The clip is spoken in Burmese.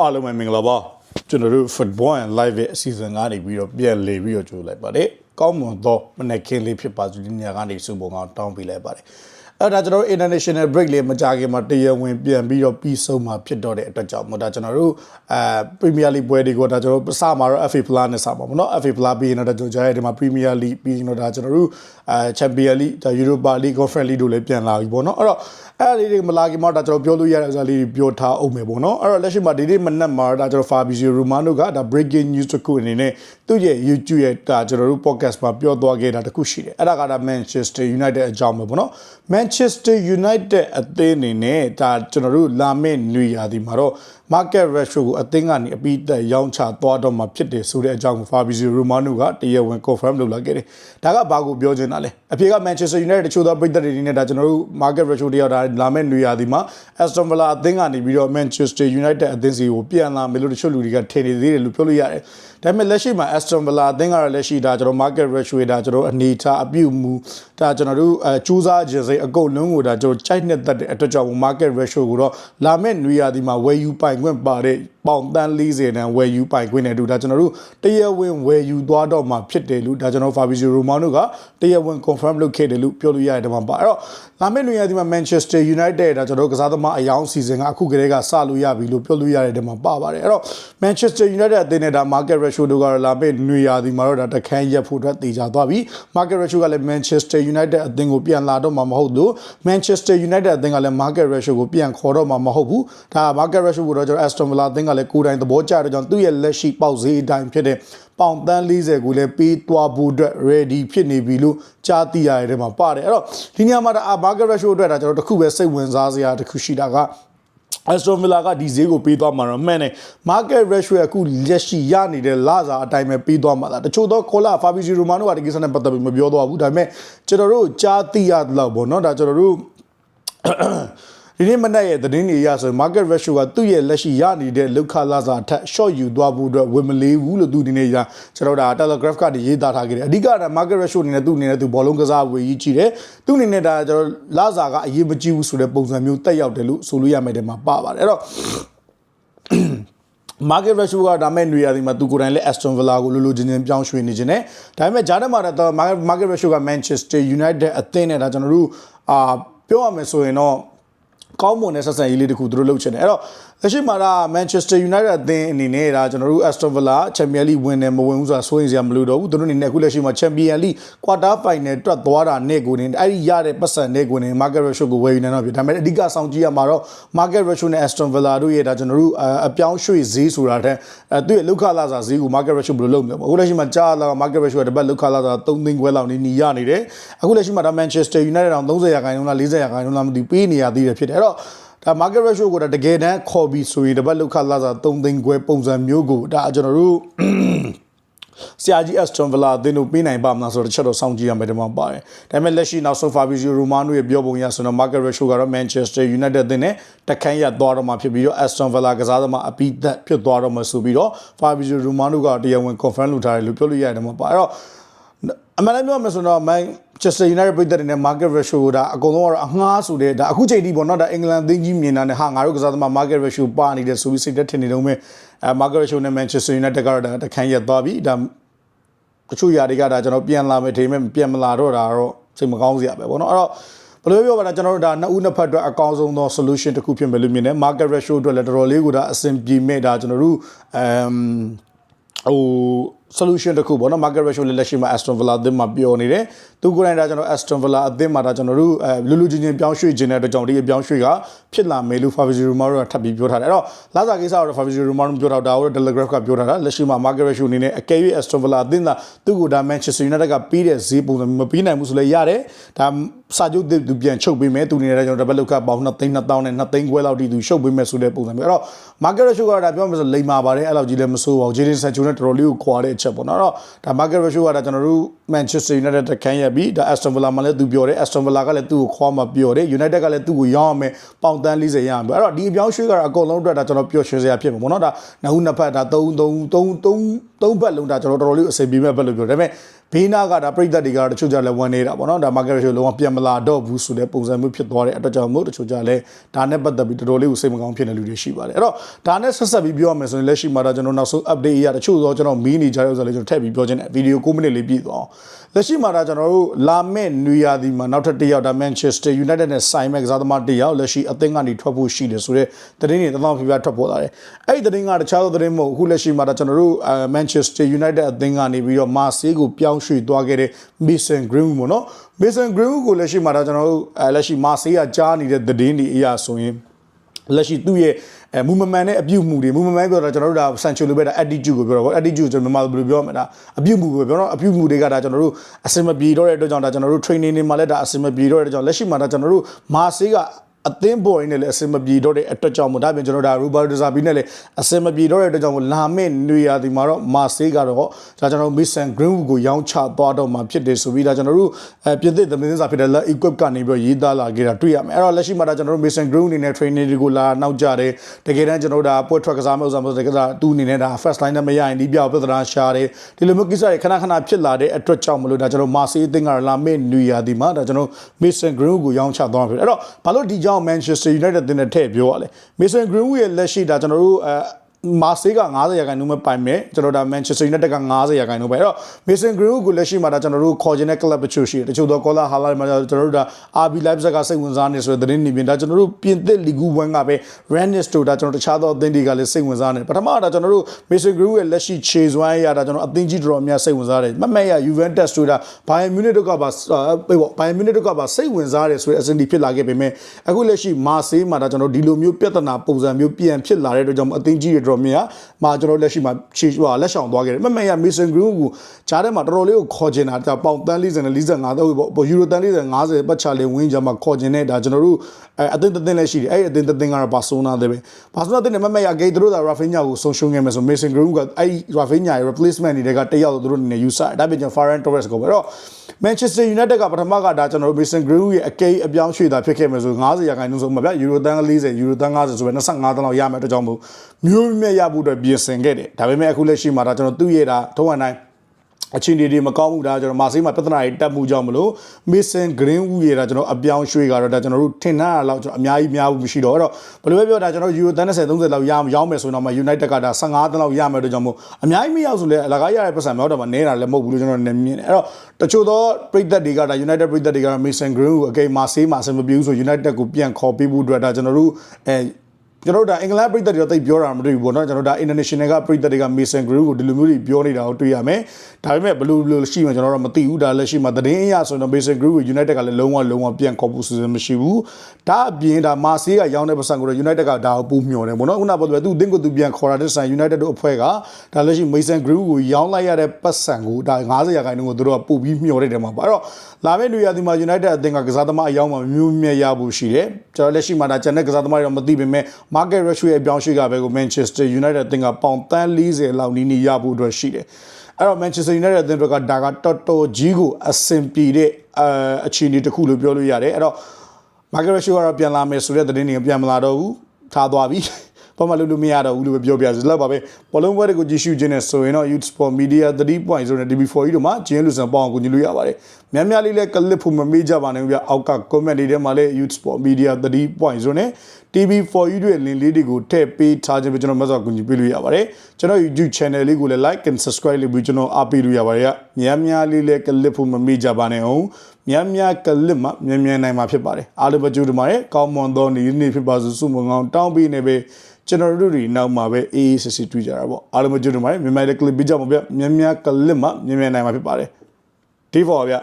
အားလုံးပဲမင်္ဂလာပါကျွန်တော်တို့ football and live ရဲ့အစီအစဉ်ကနေပြီးတော့ပြန်လေပြီးတော့ကြိုလိုက်ပါတယ်ကောင်းမွန်သောမနေ့ကင်းလေးဖြစ်ပါစေဒီညကနေစုပုံအောင်တောင်းပေးလိုက်ပါတယ်အဲ့ဒါကျွန်တော်တို့ international break လေးမကြခင်မှာတရားဝင်ပြန်ပြီးတော့ပြီးဆုံးမှာဖြစ်တော့တဲ့အတွက်ကြောင့်မဟုတ်ဒါကျွန်တော်တို့အဲ Premier League ပွဲတွေကိုဒါကျွန်တော်တို့စမှာတော့ FA Plus နဲ့စမှာပေါ့နော် FA Plus ပြီးရင်တော့ကျွန်တော်ကြားရတဲ့မှာ Premier League ပြီးရင်တော့ဒါကျွန်တော်တို့ အဲ Champion League ဒါ Europa League Conference League တို့လည်းပြန်လာပြီပေါ့နော်အဲ့တော့အဲ့ဒီတွေမလာခင်မှာဒါကျွန်တော်ပြောလို့ရတဲ့ဥစားလေးပြောထားအောင်မယ်ပေါ့နော်အဲ့တော့လက်ရှိမှာဒီနေ့မနက်မှာဒါကျွန်တော် Fabrizio Romano ကဒါ breaking news တစ်ခုအနေနဲ့သူ့ရဲ့ YouTube ရဲ့ဒါကျွန်တော်တို့ podcast မှာပြောသွားခဲ့တာတစ်ခုရှိတယ်အဲ့ဒါကဒါ Manchester United အကြောင်းပဲပေါ့နော် Manchester United အသင်းအနေနဲ့ဒါကျွန်တော်တို့လာမယ့်နွေရာသီမှာတော့ market ratio ကိုအသင်းကနေအပြီးသက်ရောင်းချသွားတော့မှာဖြစ်တယ်ဆိုတဲ့အကြောင်းကို Fabrizio Romano ကတရားဝင် confirm လုပ်လာခဲ့တယ်ဒါကဘာကိုပြောချင်တာလဲအဖြေက Manchester United တချို့သောပြည်သက်တွေနဲ့ဒါကျွန်တော်တို့ market ratio တွေရောက်ဒါလာမယ့်နွေရာသီမှာ Aston Villa အသင်းကနေပြီးတော့ Manchester United အသင်းစီကိုပြန်လာမယ်လို့တချို့လူတွေကထင်နေသေးတယ်လို့ပြောလို့ရတယ်ဒါပေမဲ့လက်ရှိမှာ Aston Villa အသင်းကတော့လက်ရှိဒါကျွန်တော် market ratio ဒါကျွန်တော်အနေထားအပြုတ်မှုဒါကျွန်တော်တို့အဲစူးစမ်းခြင်းစိတ်အကုန်လုံးကိုဒါကျွန်တော်ကြိုက်နှစ်သက်တဲ့အတွက်ကြောင့် market ratio ကိုတော့လာမယ့်နွေရာသီမှာဝယ်ယူပိုင်ခွင့်ပါတဲ့ပေါင်တန်း40တန်းဝယ်ယူပိုင်ခွင့်နဲ့တူဒါကျွန်တော်တို့တရားဝင်ဝယ်ယူသွားတော့မှာဖြစ်တယ်လို့ဒါကျွန်တော် Fabrizio Romano ကတရားဝင် confirm လုပ်ခဲ့တယ်လို့ပြောလို့ရတယ်မှာပါအဲ့တော့လာမယ့်နွေရာသီမှာ Manchester United ဒါကျွန်တော်တို့ကစားသမားအယောင်စီစဉ်ကအခုကတည်းကစလို့ရပြီလို့ပြောလို့ရတယ်မှာပါပါတယ်အဲ့တော့ Manchester United အသင်းနဲ့ဒါ market ratio တို့ကတော့လာမယ့်နွေရာသီမှာတော့ဒါတခန်းရက်ဖို့အတွက်တည်ကြသွားပြီ market ratio ကလည်း Manchester United အသင်းကိုပြန်လာတော့မှာမဟုတ်လို့ Manchester United အသင်းကလည်း market ratio ကိုပြန်ခေါ်တော့မှာမဟုတ်ဘူးဒါ market ratio ကိုတော့ကျွန်တော် Aston Villa အသင်းကလည်းကိုယ်တိုင်သဘောကျတဲ့ကြောင့်သူ့ရဲ့လက်ရှိပေါက်ဈေးအတိုင်းဖြစ်တဲ့ပေါင်တန်း40ကိုလည်းပေးသွားဖို့အတွက် ready ဖြစ်နေပြီလို့ကြားသိရတဲ့မှာပါတယ်အဲ့တော့ဒီနေရာမှာဒါ market ratio အတွက်ဒါကျွန်တော်တခုပဲစိတ်ဝင်စားစရာတခုရှိတာက Aston Villa ကဒီဈေးကိုပေးသွားမှာတော့မှန်တယ် market ratio အခုလက်ရှိရနေတဲ့လစာအတိုင်းပဲပေးသွားမှာလားတချို့သောခေါ်လာ Fabrizio Romano ကဒီကိစ္စနဲ့ပတ်သက်ပြီးမပြောသွားဘူးဒါပေမဲ့ကျွန်တော်တို့ကြားသိရတော့ဗောနော်ဒါကျွန်တော်တို့ ဒီနေ့မနက်ရဲ့သတင်းတွေအရဆိုရင် market ratio ကသူ့ရဲ့လက်ရှိရနေတဲ့လောက်ခလာစာထက် short ယူသွားဖို့အတွက်ဝင်မလေးဘူးလို့သူဒီနေ့ရကျွန်တော်ဒါ telegraph ကဒီရေးသားထားခဲ့တယ်အဓိကက market ratio အနေနဲ့သူ့အနေနဲ့သူဘောလုံးကစားဝေကြီးကြည့်တယ်သူ့အနေနဲ့ဒါကျွန်တော်လာစာကအရေးမကြီးဘူးဆိုတဲ့ပုံစံမျိုးတက်ရောက်တယ်လို့ဆိုလို့ရမယ်တဲ့မှာပါပါတယ်အဲ့တော့ market ratio ကဒါမဲ့နေရာဒီမှာသူကိုယ်တိုင်လည်း Aston Villa ကိုလိုလိုချင်းချင်းပြောင်းရွှေ့နေခြင်းနဲ့ဒါပေမဲ့ဂျာတက်မှာတော့ market market ratio က Manchester United အသင်းနဲ့ဒါကျွန်တော်တို့အာပြောရမယ်ဆိုရင်တော့ ကောင်းမွန်တဲ့ဆက်ဆံရေးလေးတခုသူတို့လုပ်ချင်တယ်အဲ့တော့ လက်ရှိမှာဒါ Manchester United အသင်းအနေနဲ့ဒါကျွန်တော်တို့ Aston Villa Champions League ဝင်တယ်မဝင်ဘူးဆိုတာစိုးရင်စရာမလိုတော့ဘူးသူတို့အနေနဲ့အခုလက်ရှိမှာ Champions League quarter final တွက်သွားတာနဲ့ကိုနေအဲ့ဒီရတဲ့ပတ်စံနဲ့ကိုနေ market ratio ကိုဝယ်ယူနေတော့ဖြစ်ဒါပေမဲ့အဓိကစောင့်ကြည့်ရမှာတော့ market ratio နဲ့ Aston Villa တို့ရဲ့ဒါကျွန်တော်တို့အပြောင်းရွှေ့ဈေးဆိုတာတဲ့အဲသူ့ရဲ့လောက်ခလာစာဈေးကို market ratio ဘယ်လိုလုပ်မလဲအခုလက်ရှိမှာကြားလာ market ratio တပတ်လောက်ခလာစာ3သိန်းခွဲလောက်နေနေရနေတယ်အခုလက်ရှိမှာဒါ Manchester United တောင်30ရာခိုင်နှုန်းလား40ရာခိုင်နှုန်းလားမသိပေးနေရသေးတယ်ဖြစ်တယ်အဲ့တော့ ဒါ market ratio ကိုဒါတကယ်တမ်းခေါ်ပြီးဆိုရင်တပတ်လောက်ခလာစာ3သိန်းခွဲပုံစံမျိုးကိုဒါကျွန်တော်တို့ဆရာကြီး Aston Villa အသင်းတို့ပေးနိုင်ပါမလားဆိုတော့တစ်ချက်တော့စောင့်ကြည့်ရမယ်ဒီမှာပါတယ်။ဒါပေမဲ့လက်ရှိနောက်ဆုံး Fabrizio Romano ရဲ့ပြောပုံရဆိုတော့ market ratio ကတော့ Manchester United အသင်းနဲ့တခန်းရသွားတော့မှဖြစ်ပြီးတော့ Aston Villa ကစားသမားအပိသက်ဖြစ်သွားတော့မှဆိုပြီးတော့ Fabrizio Romano ကတရားဝင် confirm လုပ်ထားတယ်လို့ပြောလို့ရတယ်ဒီမှာပါ။အဲ့တော့အမှန်တမ်းပြောမယ်ဆိုတော့ Manchester United ပြည်သက်တွေနဲ့ market ratio ကိုဒါအကုန်လုံးကတော့အငှားဆိုတဲ့ဒါအခုချိန်ထိပေါ့နော်ဒါအင်္ဂလန်သင်းကြီးမြင်တာနဲ့ဟာငါတို့ကစားသမား market ratio ပါနေတယ်ဆိုပြီးစိတ်သက်ထင်နေတော့မဲ့အဲ market ratio နဲ့ Manchester United ကတော့ဒါတခန်းရသွားပြီဒါတချို့ຢာတွေကဒါကျွန်တော်ပြန်လာမယ်ထင်မဲ့ပြန်မလာတော့တာတော့စိတ်မကောင်းစရာပဲပေါ့နော်အဲ့တော့ဘယ်လိုပြောပါလဲကျွန်တော်တို့ဒါနှစ်ဦးနှစ်ဖက်အတွက်အကောင်းဆုံးသော solution တစ်ခုဖြစ်မယ်လို့မြင်တယ် market ratio အတွက်လည်းတော်တော်လေးကိုဒါအဆင်ပြေမဲ့ဒါကျွန်တော်တို့အမ်ဟို solution တစ်ခုပေါ့နော် market ratio လည်းလက်ရှိမှာ Aston Villa အသင်းမှာပြောနေတယ်သူကိုယ်တိုင်ဒါကျွန်တော် Aston Villa အသင်းမှာဒါကျွန်တော်တို့အဲလူလူချင်းချင်းပြောင်းရွှေ့ခြင်းတဲ့အတွက်ကြောင့်ဒီအပြောင်းရွှေ့ကဖြစ်လာမယ်လို့ Fabrizio Romano ကထပ်ပြီးပြောထားတယ်အဲ့တော့လာစာကိစ္စကတော့ Fabrizio Romano ပြောထားတာကို Telegraph ကပြောထားတာလက်ရှိမှာ market ratio အနေနဲ့အကယ်၍ Aston Villa အသင်းကသူ့ကိုဒါ Manchester United ကပြီးတဲ့ဈေးပုံစံမပြီးနိုင်ဘူးဆိုလည်းရတယ်ဒါစာချုပ်သူပြန်ချုပ်ပေးမယ်သူအနေနဲ့ကျွန်တော်တပတ်လောက်ကပေါင်း2သိန်း2000နဲ့2သိန်းခွဲလောက်ထိသူရှုပ်ပေးမယ်ဆိုတဲ့ပုံစံမျိုးအဲ့တော့ market ratio ကဒါပြောမှဆိုလိမ္မာပါတယ်အဲ့လောက်ကြီးလည်းမဆိုးပါဘူး Jadon Sancho နဲ့တော်တော်လေးကိုခွာတဲ့အချက်ပေါ့နော်အဲ့တော့ဒါ market ratio ကဒါကျွန်တော်တို့ Manchester United တခန်းရပြီးဒါ Aston Villa မှာလည်းသူပြောတယ် Aston Villa ကလည်းသူ့ကိုခွာမှပြောတယ် United ကလည်းသူ့ကိုရောင်းရမယ်ပေါင်တန်း40ရအောင်ပြောအဲ့တော့ဒီအပြောင်းရွှေ့ကတော့အကုန်လုံးအတွက်ဒါကျွန်တော်ပျော်ရွှင်စရာဖြစ်မှာပေါ့နော်ဒါနှစ်ဦးနှစ်ဖက်ဒါ3 3 3 3 3ဘက်လုံးဒါကျွန်တော်တော်တော်လေးအဆင်ပြေမဲ့ဘက်လို့ပြောတယ်ဒါပေမဲ့ ဘေးနာကဒါပြိသက်တွေကတော့တချို့ကြလဲဝန်နေတာပေါ့နော်ဒါ market ratio လုံးဝပြန်မလာတော့ဘူးဆိုတဲ့ပုံစံမျိုးဖြစ်သွားတဲ့အတွက်ကြောင့်မို့တချို့ကြလဲဒါနဲ့ပတ်သက်ပြီးတော်တော်လေးကိုစိတ်မကောင်းဖြစ်နေလူတွေရှိပါတယ်အဲ့တော့ဒါနဲ့ဆက်ဆက်ပြီးပြောရမယ်ဆိုရင်လက်ရှိမှာဒါကျွန်တော်နောက်ဆုံး update အရာတချို့တော့ကျွန်တော်မီးနေကြတဲ့ဥစ္စာလေးကျွန်တော်ထည့်ပြီးပြောခြင်းနဲ့ဗီဒီယို9မိနစ်လေးပြည့်သွားအောင်လက်ရှိမှာဒါကျွန်တော်တို့လာမယ့်နွေရာသီမှာနောက်ထပ်တစ်ယောက်ဒါ Manchester United နဲ့ဆိုင်မဲ့ကစားသမားတစ်ယောက်လက်ရှိအသင်းကနေထွက်ဖို့ရှိတယ်ဆိုတော့သတင်းတွေတသောင်းပြပြထွက်ပေါ်လာတယ်အဲ့ဒီသတင်းကတခြားသောသတင်းမဟုတ်အခုလက်ရှိမှာဒါကျွန်တော်တို့ Manchester United အသင်းကနေပြီးတော့မာဆေးကိုပြောင်းရွှေ့သွားခဲ့တဲ့ Mason Greenwood ပေါ့နော် Mason Greenwood ကိုလက်ရှိမှာဒါကျွန်တော်တို့လက်ရှိမာဆေးကကြားနေတဲ့သတင်းတွေအရာဆိုရင်လက်ရှိသူ့ရဲ့အဲမူမမှန်တဲ့အပြုတ်မှုတွေမူမမှန်ပြောတာကျွန်တော်တို့ဒါဆန်ချိုလိုပဲဒါ attitude ကိုပြောတာပေါ့ attitude ကိုကျွန်တော်မြန်မာလိုဘယ်လိုပြောမလဲဒါအပြုတ်မှုကိုပြောတော့အပြုတ်မှုတွေကဒါကျွန်တော်တို့အစင်မပြေတော့တဲ့အတွက်ကြောင့်ဒါကျွန်တော်တို့ training တွေမှာလည်းဒါအစင်မပြေတော့တဲ့အတွက်ကြောင့်လက်ရှိမှာဒါကျွန်တော်တို့မာဆေးက အသင်းပေါ်ရင်းနဲ့လည်းအစင်မပြေတော့တဲ့အတွက်ကြောင့်မို့ဒါပြင်ကျွန်တော်ဒါရူဘာဒဇာဘီနဲ့လည်းအစင်မပြေတော့တဲ့အတွက်ကြောင့်မို့လာမယ့်နွေရာသီမှာတော့မာဆေးကတော့ဒါကျွန်တော်မစ်ဆန်ဂရင်းဝူကိုရောင်းချသွားတော့မှာဖြစ်တယ်ဆိုပြီးဒါကျွန်တော်တို့အဲပြင်သစ်သမင်းစာဖြစ်တဲ့ La Equip ကနေပြီးရေးသားလာခဲ့တာတွေ့ရမယ်အဲ့တော့လက်ရှိမှာဒါကျွန်တော်တို့ Mason Greenwood အနေနဲ့ training တွေကိုလာနောက်ကြတယ်တကယ်တမ်းကျွန်တော်တို့ဒါပွဲထွက်ကစားမဲ့ဥစ္စာမျိုးတကယ်ဒါသူ့အနေနဲ့ဒါ first line နဲ့မရရင်ဒီပြောက်ပြဿနာရှာတယ်ဒီလိုမျိုးကိစ္စတွေခဏခဏဖြစ်လာတဲ့အတွက်ကြောင့်မလို့ဒါကျွန်တော်မာဆေးအသင်းကတော့လာမယ့်နွေရာသီမှာဒါကျွန်တော် Mason Greenwood ကိုရောင်းချသွားမှာဖြစ်တယ်အဲ့တော့ဘာလို့ဒီကြောင့် Manchester United တင်တဲ့ထည့်ပြောရလဲ Mason Greenwood ရဲ့လက်ရှိဒါကျွန်တော်တို့အဲ မာဆေးက90ရာခိုင်နှုန်းပဲပိုင်မယ်ကျွန်တော်ဒါ Manchester United က90ရာခိုင်နှုန်းပဲအဲ့တော့ Mason Greenwood ကိုလက်ရှိမှာဒါကျွန်တော်တို့ခေါ်ခြင်းတဲ့ club တချို့ရှိတယ်တချို့တော့ Cola Hala မှာကျွန်တော်တို့ဒါ RB Leipzig ကစိတ်ဝင်စားနေဆိုတဲ့သတင်းနေပြင်ဒါကျွန်တော်တို့ပြင်သစ်လီဂူ1ကပဲ Rennes တို့ဒါကျွန်တော်တခြားသောအသင်းတွေကလည်းစိတ်ဝင်စားနေပထမဒါကျွန်တော်တို့ Mason Greenwood ရဲ့လက်ရှိ Chase 1ရတာကျွန်တော်အသင်းကြီးတော်တော်များစိတ်ဝင်စားတယ်မမတ်ရ Juventus တို့ဒါ Bayern Munich တို့ကပါပေးပေါ့ Bayern Munich တို့ကပါစိတ်ဝင်စားတယ်ဆိုတဲ့အဆင့်ဒီဖြစ်လာခဲ့ပေမဲ့အခုလက်ရှိ Marseille မှာဒါကျွန်တော်ဒီလိုမျိုးပြဿနာပုံစံမျိုးပြန်ဖြစ်လာတဲ့အတွက်ကြောင့်အသင်းကြီးတွေတော်တော်များမှာကျွန်တော်လက်ရှိမှာခြေဟိုလက်ဆောင်သွားခဲ့တယ်မမရ Mason Green ကို ဂျားထဲမှာတော်တော်လေးကိုခေါ်ကျင်တာဒါပေါင်တန်း40နဲ့45တော့ပေါ့ယူရိုတန်း40 50ပတ်ချလေးဝင်းကြမှာခေါ်ကျင်တဲ့ဒါကျွန်တော်တို့အဲအသင်းသင်းလည်းရှိတယ်အဲ့အသင်းသင်းကတော့ဘာဆိုနာတဲ့ပဲဘာဆိုနာတဲ့မမရဂိတ်တို့ဒါ Rafinha ကိုဆုံးရှုံးခဲ့မယ်ဆို Mason Green ကအဲ့ Rafinha ရဲ့ replacement တွေကတယောက်တို့အနေနဲ့ယူဆဒါပြင်ကျွန် Ferran Torres ကိုပဲတော့ Manchester United ကပထမကဒါကျွန်တော်တို့ Mason Greenwood ရဲ့အကိအပြောင်းရွှေ့တာဖြစ်ခဲ့မယ်ဆို90ရာခိုင်နှုန်းဆိုမှဗျယူရိုတန်း40ယူရိုတန်း50ဆိုပဲ25တန်းလောက်ရမယ်အတွက်ကြောင့်မို့မျိုးမြတ်ရဖို့အတွက်ပြင်ဆင်ခဲ့တယ်ဒါပေမဲ့အခုလက်ရှိမှာဒါကျွန်တော်သူ့ရဲ့ဒါထုံးအတိုင်း အချင်းတွေမကောင်းဘူးဒါကျွန်တော်မာဆေးမှာပြဿနာတွေတက်မှုကြောင့်မလို့ Mason Greenwood ရေဒါကျွန်တော်အပြောင်းရွှေ့ကတော့ဒါကျွန်တော်တို့ထင်ထားတာလောက်ကျွန်တော်အများကြီးများဘူးမရှိတော့အဲ့တော့ဘယ်လိုပဲပြောဒါကျွန်တော် Euro 30 30လောက်ရရောင်းမယ်ဆိုတော့မှ United ကဒါ15တန်းလောက်ရမယ်တို့ကြောင့်မို့အများကြီးမရောက်ဆိုလဲအလကားရတဲ့ပတ်စံမြောက်တော့မှနဲတာလည်းမဟုတ်ဘူးလို့ကျွန်တော်နေမြင်တယ်အဲ့တော့တချို့သောပြည်သက်တွေကဒါ United ပြည်သက်တွေက Mason Greenwood အကိမာဆေးမှာအဆင်မပြေဘူးဆို United ကိုပြန်ခေါ်ပေးဖို့အတွက်ဒါကျွန်တော်တို့အဲ ကျွန်တော်တို့ဒါအင်္ဂလန်ပြည်သက်တွေတော့တိတ်ပြောတာမတွေ့ဘူးပေါ့နော်ကျွန်တော်ဒါ international ကပြည်သက်တွေက Mason Green ကိုဒီလိုမျိုးတွေပြောနေတာကိုတွေ့ရမယ်ဒါပေမဲ့ဘယ်လိုဘယ်လိုရှိမှကျွန်တော်တို့မသိဘူးဒါလက်ရှိမှာသတင်းအရဆိုတော့ Mason Green ကို United ကလည်းလုံးဝလုံးဝပြန်ခေါ်ဖို့စီစဉ်မရှိဘူးဒါအပြင်ဒါမာဆေးကရောင်းတဲ့ပတ်စံကိုတော့ United ကဒါကိုပူမျှော်တယ်ပေါ့နော်ခုနကပြောတယ်သူအသင်းကိုသူပြန်ခေါ်တာတဲ့ဆန် United တို့အဖွဲ့ကဒါလက်ရှိ Mason Green ကိုရောင်းလိုက်ရတဲ့ပတ်စံကိုဒါ90ရာခိုင်နှုန်းကိုသူတို့ကပို့ပြီးမျှော်တယ်တယ်မှာပါအဲ့တော့လာမယ့်လူရသည်မှာ United အသင်းကကစားသမားအယောင်းမှာမျိုးမြတ်ရဖို့ရှိတယ်ကျွန်တော်လက်ရှိမှာဒါကျန်တဲ့ကစားသမားတွေတော့မသိပေမဲ့ market ratio ရဲ့ပြောင်းရွှေ့ကပဲကို Manchester United အသင်းကပေါင်တန်း40လောက်နီးနီးရဖို့အတွက်ရှိတယ်အဲ့တော့ Manchester United အသင်းတွေကဒါကတော်တော်ကြီးကိုအဆင်ပြေတဲ့အဲအခြေအနေတစ်ခုလို့ပြောလို့ရတယ်အဲ့တော့ market ratio ကတော့ပြန်လာမယ်ဆိုတဲ့သတင်းတွေပြန်မလာတော့ဘူးထားသွားပြီ ဘာမှလုပ်လို့မရတော့ဘူးလို့ပြောပြစီလောက်ပါပဲဘောလုံးပွဲတွေကိုကြည့်ရှုခြင်းနဲ့ဆိုရင်တော့ Youth Sport Media 3.0နဲ့ DB4 တို့မှာဂျင်းလူဆန်ပေါအောင်ကူညီလို့ရပါတယ်များများလေးလည်းကလစ်ဖို့မမေ့ကြပါနဲ့ဗျအောက်က comment တွေထဲမှာလည်း Youth Sport Media 3.0နဲ့ TV4U တွေလင်လေးတွေကိုထည့်ပေးထားခြင်းပဲကျွန်တော်မဆော့ကူညီပေးလို့ရပါတယ်ကျွန်တော် YouTube channel လေးကိုလည်း like and subscribe လုပ်ပြီးကျွန်တော်အားပေးလို့ရပါတယ်များများလေးလည်းကလစ်ဖို့မမေ့ကြပါနဲ့အောင် များများကလစ်မှမြန်မြန်နိုင်မှာဖြစ်ပါတယ်အားလုံးပဲကြိုးတမာရဲ့ကောင်းမွန်သောနေ့နေ့ဖြစ်ပါစေစုမငောင်းတောင်းပေးနေပဲကျွန်တော်တို့တွေနောက်မှာပဲအေးအေးဆေးဆေးတွေ့ကြတာပေါ့အားလုံးပဲကြိုးတမာရဲ့မြန်မာလေးကလစ်ပေးကြပါဗျမြန်များကလစ်မှမြန်မြန်နိုင်မှာဖြစ်ပါတယ်ဒီဖော်ဗျ